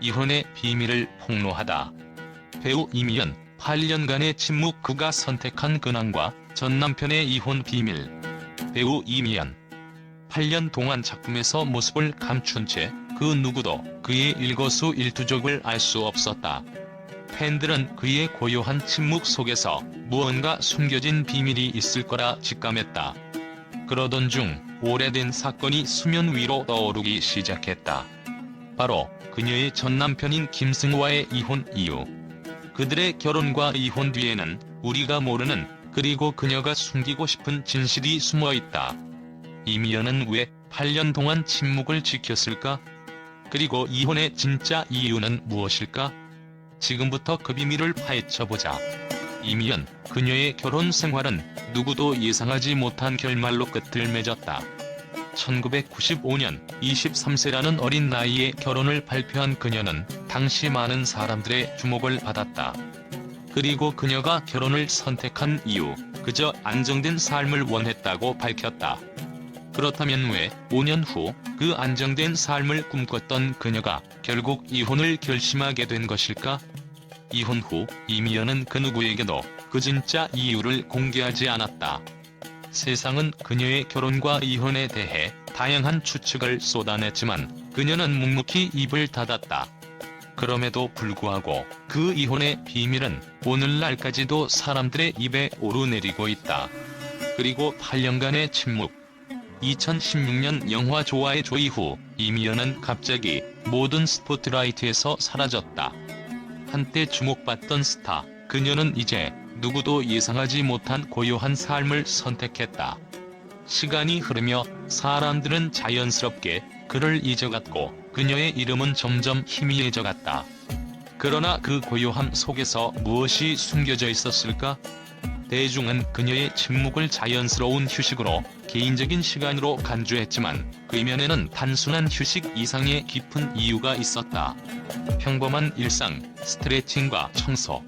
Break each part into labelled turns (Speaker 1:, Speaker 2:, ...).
Speaker 1: 이혼의 비밀을 폭로하다. 배우 이미연 8년간의 침묵 그가 선택한 근황과 전 남편의 이혼 비밀. 배우 이미연 8년 동안 작품에서 모습을 감춘 채 그 누구도 그의 일거수 일투족을 알 수 없었다. 팬들은 그의 고요한 침묵 속에서 무언가 숨겨진 비밀이 있을 거라 직감했다. 그러던 중 오래된 사건이 수면 위로 떠오르기 시작했다. 바로 그녀의 전 남편인 김승화의 이혼 이유. 그들의 결혼과 이혼 뒤에는 우리가 모르는 그리고 그녀가 숨기고 싶은 진실이 숨어 있다. 이미연은 왜 8년 동안 침묵을 지켰을까? 그리고 이혼의 진짜 이유는 무엇일까? 지금부터 그 비밀을 파헤쳐보자. 이미연, 그녀의 결혼 생활은 누구도 예상하지 못한 결말로 끝을 맺었다. 1995년 23세라는 어린 나이에 결혼을 발표한 그녀는 당시 많은 사람들의 주목을 받았다. 그리고 그녀가 결혼을 선택한 이유, 그저 안정된 삶을 원했다고 밝혔다. 그렇다면 왜 5년 후 그 안정된 삶을 꿈꿨던 그녀가 결국 이혼을 결심하게 된 것일까? 이혼 후 이미연은 그 누구에게도 그 진짜 이유를 공개하지 않았다. 세상은 그녀의 결혼과 이혼에 대해 다양한 추측을 쏟아냈지만 그녀는 묵묵히 입을 닫았다. 그럼에도 불구하고 그 이혼의 비밀은 오늘날까지도 사람들의 입에 오르내리고 있다. 그리고 8년간의 침묵. 2016년 영화 좋아의 조이 후 이미연은 갑자기 모든 스포트라이트에서 사라졌다. 한때 주목받던 스타, 그녀는 이제 누구도 예상하지 못한 고요한 삶을 선택했다. 시간이 흐르며 사람들은 자연스럽게 그를 잊어갔고 그녀의 이름은 점점 희미해져 갔다. 그러나 그 고요함 속에서 무엇이 숨겨져 있었을까? 대중은 그녀의 침묵을 자연스러운 휴식으로 개인적인 시간으로 간주했지만 그 이면에는 단순한 휴식 이상의 깊은 이유가 있었다. 평범한 일상, 스트레칭과 청소.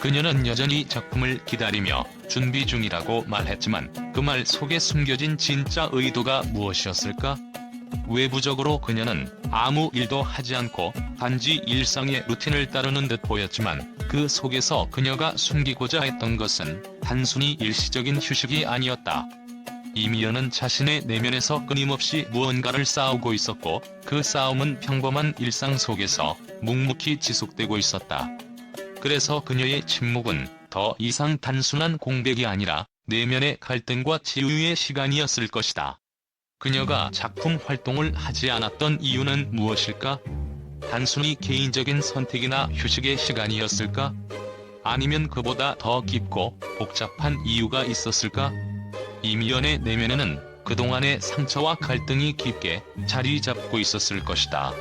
Speaker 1: 그녀는 여전히 작품을 기다리며 준비 중이라고 말했지만 그 말 속에 숨겨진 진짜 의도가 무엇이었을까? 외부적으로 그녀는 아무 일도 하지 않고 단지 일상의 루틴을 따르는 듯 보였지만 그 속에서 그녀가 숨기고자 했던 것은 단순히 일시적인 휴식이 아니었다. 이미연은 자신의 내면에서 끊임없이 무언가를 싸우고 있었고 그 싸움은 평범한 일상 속에서 묵묵히 지속되고 있었다. 그래서 그녀의 침묵은 더 이상 단순한 공백이 아니라 내면의 갈등과 치유의 시간이었을 것이다. 그녀가 작품 활동을 하지 않았던 이유는 무엇일까? 단순히 개인적인 선택이나 휴식의 시간이었을까? 아니면 그보다 더 깊고 복잡한 이유가 있었을까? 이미연의 내면에는 그동안의 상처와 갈등이 깊게 자리 잡고 있었을 것이다.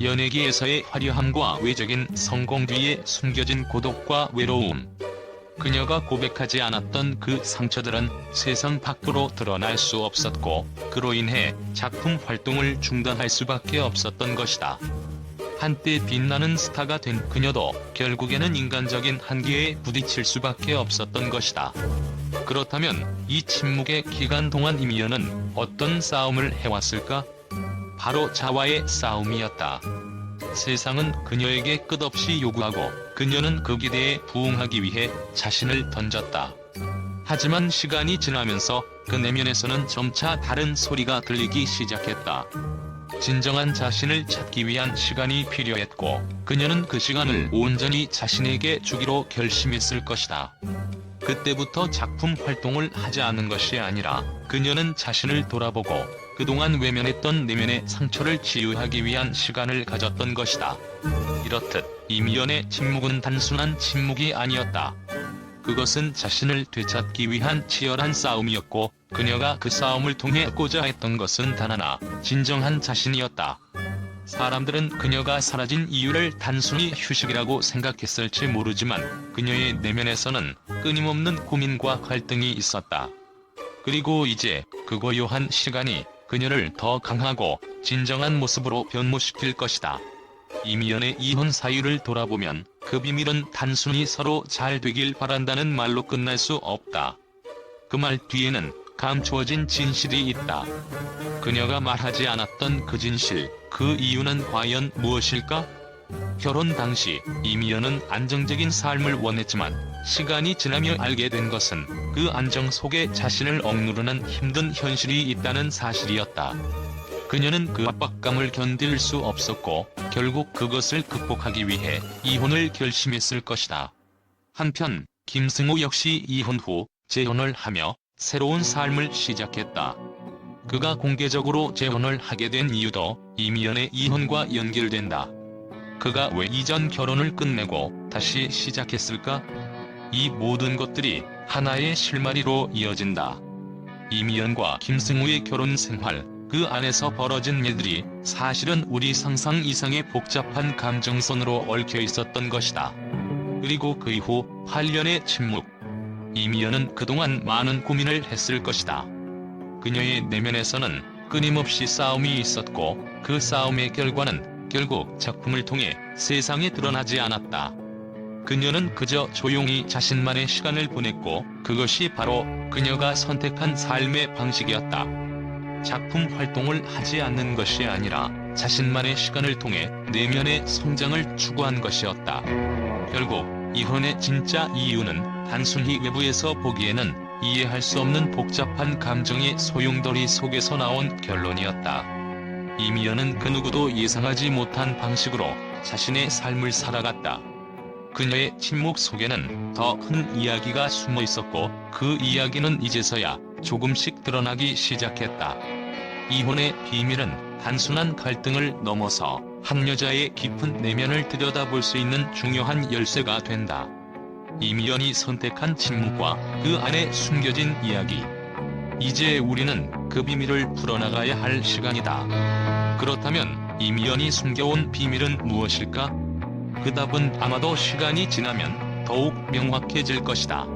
Speaker 1: 연예계에서의 화려함과 외적인 성공 뒤에 숨겨진 고독과 외로움. 그녀가 고백하지 않았던 그 상처들은 세상 밖으로 드러날 수 없었고 그로 인해 작품 활동을 중단할 수밖에 없었던 것이다. 한때 빛나는 스타가 된 그녀도 결국에는 인간적인 한계에 부딪힐 수밖에 없었던 것이다. 그렇다면 이 침묵의 기간 동안 이미연은 어떤 싸움을 해왔을까? 바로 자와의 싸움이었다. 세상은 그녀에게 끝없이 요구하고 그녀는 그 기대에 부응하기 위해 자신을 던졌다. 하지만 시간이 지나면서 그 내면에서는 점차 다른 소리가 들리기 시작했다. 진정한 자신을 찾기 위한 시간이 필요했고 그녀는 그 시간을 온전히 자신에게 주기로 결심했을 것이다. 그때부터 작품 활동을 하지 않은 것이 아니라 그녀는 자신을 돌아보고 그동안 외면했던 내면의 상처를 치유하기 위한 시간을 가졌던 것이다. 이렇듯 이미연의 침묵은 단순한 침묵이 아니었다. 그것은 자신을 되찾기 위한 치열한 싸움이었고 그녀가 그 싸움을 통해 하고자 했던 것은 단 하나, 진정한 자신이었다. 사람들은 그녀가 사라진 이유를 단순히 휴식이라고 생각했을지 모르지만 그녀의 내면에서는 끊임없는 고민과 갈등이 있었다. 그리고 이제 그 고요한 시간이 그녀를 더 강하고 진정한 모습으로 변모시킬 것이다. 이미연의 이혼 사유를 돌아보면 그 비밀은 단순히 서로 잘 되길 바란다는 말로 끝날 수 없다. 그 말 뒤에는 감추어진 진실이 있다. 그녀가 말하지 않았던 그 진실, 그 이유는 과연 무엇일까? 결혼 당시 이미연은 안정적인 삶을 원했지만 시간이 지나며 알게 된 것은 그 안정 속에 자신을 억누르는 힘든 현실이 있다는 사실이었다. 그녀는 그 압박감을 견딜 수 없었고 결국 그것을 극복하기 위해 이혼을 결심했을 것이다. 한편 김승우 역시 이혼 후 재혼을 하며 새로운 삶을 시작했다. 그가 공개적으로 재혼을 하게 된 이유도 이미연의 이혼과 연결된다. 그가 왜 이전 결혼을 끝내고 다시 시작했을까? 이 모든 것들이 하나의 실마리로 이어진다. 이미연과 김승우의 결혼 생활, 그 안에서 벌어진 일들이 사실은 우리 상상 이상의 복잡한 감정선으로 얽혀 있었던 것이다. 그리고 그 이후 8년의 침묵. 이미연은 그동안 많은 고민을 했을 것이다. 그녀의 내면에서는 끊임없이 싸움이 있었고 그 싸움의 결과는 결국 작품을 통해 세상에 드러나지 않았다. 그녀는 그저 조용히 자신만의 시간을 보냈고 그것이 바로 그녀가 선택한 삶의 방식이었다. 작품 활동을 하지 않는 것이 아니라 자신만의 시간을 통해 내면의 성장을 추구한 것이었다. 결국 이혼의 진짜 이유는 단순히 외부에서 보기에는 이해할 수 없는 복잡한 감정의 소용돌이 속에서 나온 결론이었다. 이미연은 그 누구도 예상하지 못한 방식으로 자신의 삶을 살아갔다. 그녀의 침묵 속에는 더 큰 이야기가 숨어 있었고 그 이야기는 이제서야 조금씩 드러나기 시작했다. 이혼의 비밀은 단순한 갈등을 넘어서 한 여자의 깊은 내면을 들여다볼 수 있는 중요한 열쇠가 된다. 이미연이 선택한 침묵과 그 안에 숨겨진 이야기. 이제 우리는 그 비밀을 풀어나가야 할 시간이다. 그렇다면 이미연이 숨겨온 비밀은 무엇일까? 그 답은 아마도 시간이 지나면 더욱 명확해질 것이다.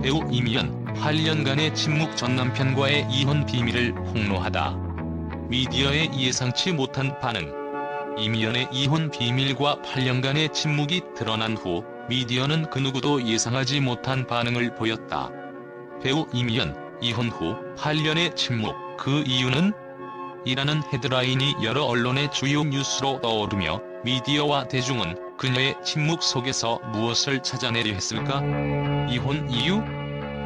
Speaker 1: 배우 이미연 8년간의 침묵 전 남편과의 이혼 비밀을 폭로하다. 미디어의 예상치 못한 반응. 이미연의 이혼 비밀과 8년간의 침묵이 드러난 후 미디어는 그 누구도 예상하지 못한 반응을 보였다. 배우 이미연 이혼 후 8년의 침묵 그 이유는? 이라는 헤드라인이 여러 언론의 주요 뉴스로 떠오르며 미디어와 대중은 그녀의 침묵 속에서 무엇을 찾아내려 했을까? 이혼 이유?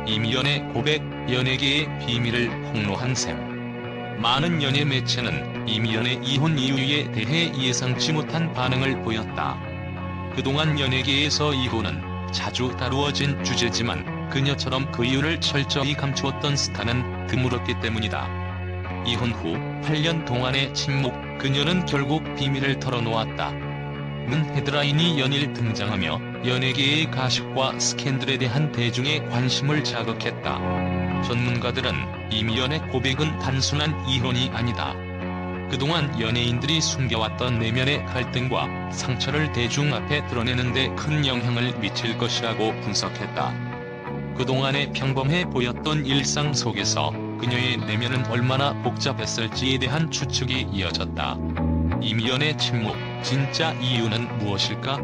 Speaker 1: 이미연의 고백, 연예계의 비밀을 폭로한 셈. 많은 연예 매체는 이미연의 이혼 이유에 대해 예상치 못한 반응을 보였다. 그동안 연예계에서 이혼은 자주 다루어진 주제지만 그녀처럼 그 이유를 철저히 감추었던 스타는 드물었기 때문이다. 이혼 후 8년 동안의 침묵, 그녀는 결국 비밀을 털어놓았다. 문 헤드라인이 연일 등장하며 연예계의 가식과 스캔들에 대한 대중의 관심을 자극했다. 전문가들은 이미연의 고백은 단순한 이혼이 아니다. 그동안 연예인들이 숨겨왔던 내면의 갈등과 상처를 대중 앞에 드러내는데 큰 영향을 미칠 것이라고 분석했다. 그동안의 평범해 보였던 일상 속에서 그녀의 내면은 얼마나 복잡했을지에 대한 추측이 이어졌다. 이미연의 침묵, 진짜 이유는 무엇일까?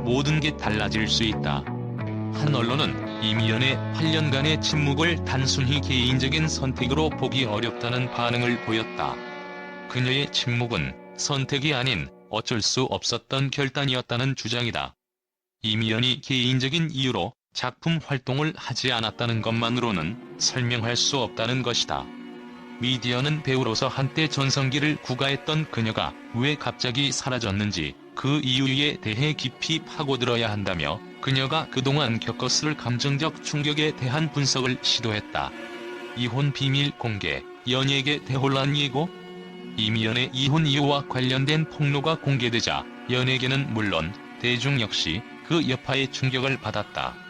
Speaker 1: 모든 게 달라질 수 있다. 한 언론은 이미연의 8년간의 침묵을 단순히 개인적인 선택으로 보기 어렵다는 반응을 보였다. 그녀의 침묵은 선택이 아닌 어쩔 수 없었던 결단이었다는 주장이다. 이미연이 개인적인 이유로 작품 활동을 하지 않았다는 것만으로는 설명할 수 없다는 것이다. 미디어는 배우로서 한때 전성기를 구가했던 그녀가 왜 갑자기 사라졌는지 그 이유에 대해 깊이 파고들어야 한다며 그녀가 그동안 겪었을 감정적 충격에 대한 분석을 시도했다. 이혼 비밀 공개, 연예계 대혼란 예고? 이미연의 이혼 이유와 관련된 폭로가 공개되자 연예계는 물론 대중 역시 그 여파에 충격을 받았다.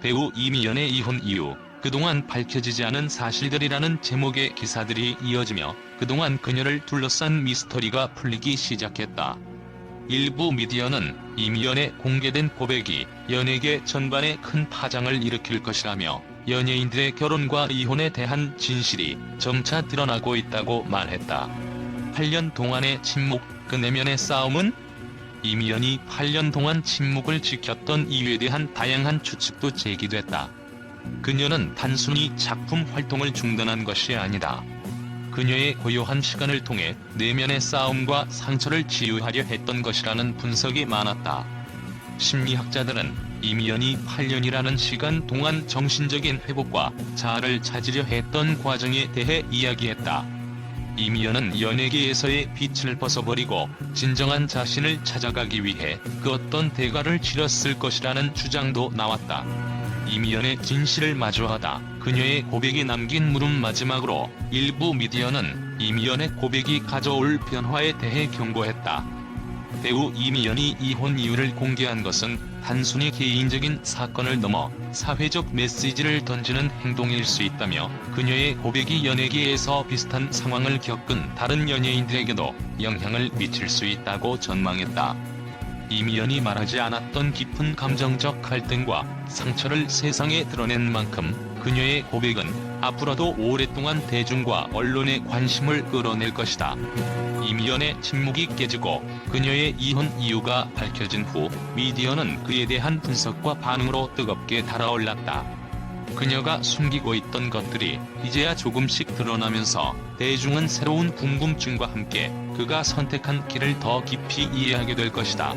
Speaker 1: 배우 이미연의 이혼 이유, 그동안 밝혀지지 않은 사실들이라는 제목의 기사들이 이어지며 그동안 그녀를 둘러싼 미스터리가 풀리기 시작했다. 일부 미디어는 이미연의 공개된 고백이 연예계 전반에 큰 파장을 일으킬 것이라며 연예인들의 결혼과 이혼에 대한 진실이 점차 드러나고 있다고 말했다. 8년 동안의 침묵, 그 내면의 싸움은? 이미연이 8년 동안 침묵을 지켰던 이유에 대한 다양한 추측도 제기됐다. 그녀는 단순히 작품 활동을 중단한 것이 아니다. 그녀의 고요한 시간을 통해 내면의 싸움과 상처를 치유하려 했던 것이라는 분석이 많았다. 심리학자들은 이미연이 8년이라는 시간 동안 정신적인 회복과 자아를 찾으려 했던 과정에 대해 이야기했다. 이미연은 연예계에서의 빛을 벗어버리고 진정한 자신을 찾아가기 위해 그 어떤 대가를 치렀을 것이라는 주장도 나왔다. 이미연의 진실을 마주하다 그녀의 고백이 남긴 물음 마지막으로 일부 미디어는 이미연의 고백이 가져올 변화에 대해 경고했다. 배우 이미연이 이혼 이유를 공개한 것은 단순히 개인적인 사건을 넘어 사회적 메시지를 던지는 행동일 수 있다며 그녀의 고백이 연예계에서 비슷한 상황을 겪은 다른 연예인들에게도 영향을 미칠 수 있다고 전망했다. 이미연이 말하지 않았던 깊은 감정적 갈등과 상처를 세상에 드러낸 만큼 그녀의 고백은 앞으로도 오랫동안 대중과 언론의 관심을 끌어낼 것이다. 이미연의 침묵이 깨지고 그녀의 이혼 이유가 밝혀진 후 미디어는 그에 대한 분석과 반응으로 뜨겁게 달아올랐다. 그녀가 숨기고 있던 것들이 이제야 조금씩 드러나면서 대중은 새로운 궁금증과 함께 그가 선택한 길을 더 깊이 이해하게 될 것이다.